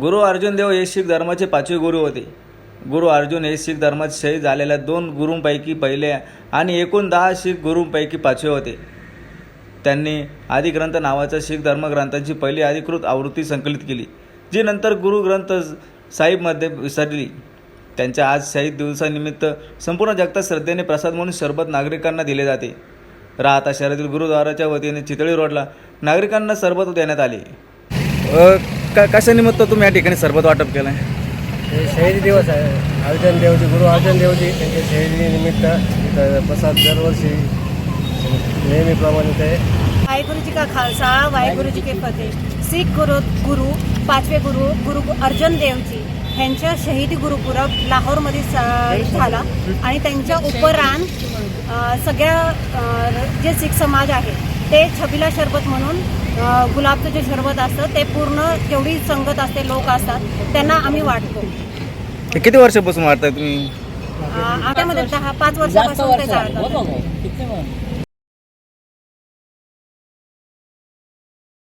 गुरु अर्जुन देव हे शीख धर्माचे पाचवे गुरु होते. गुरु अर्जुन हे शीख धर्मात शहीद झालेल्या दोन गुरूंपैकी पहिले आणि एकूण दहा शीख गुरूंपैकी पाचवे होते. त्यांनी आदिग्रंथ नावाच्या शीख धर्मग्रंथांची पहिली अधिकृत आवृत्ती संकलित केली जी नंतर गुरु ग्रंथ साहिबमध्ये विसरली. त्यांच्या आज शहीद दिवसानिमित्त संपूर्ण जगतात श्रद्धेने प्रसाद म्हणून सरबत नागरिकांना दिले जाते. राहता शहरातील गुरुद्वाराच्या वतीने चितळी रोडला नागरिकांना सरबत देण्यात आले. कशानिमित्त तुम्ही या ठिकाणी सरबत वाटप केलं हे शहीद दिवस आहे. अर्जन देवजी गुरु अर्जन देवजी त्यांच्या शहिदी निमित्त इथं प्रसाद दरवर्षी नेहमीप्रमाणे ते वाहेगुरु जी का खालसा वाहेगुरु जी के फतेह. सिख गुरु गुरु पाचवे गुरु गुरु अर्जन देवजी ह्यांच्या शहीदी गुरुपुरब लाहोरमध्ये स- झाला. आणि त्यांच्या उपरांत अ, सगळ्या अ, जे सिख समाज आहे ते छबिला शरबत म्हणून गुलाबचं जे शरबत असतं ते पूर्ण जेवढी संगत असते लोक असतात त्यांना आम्ही वाटतो. हे किती वर्षापासून वाटताय तुम्ही? अ, आमच्यामध्ये दहा पाच वर्षापासून ते चालतं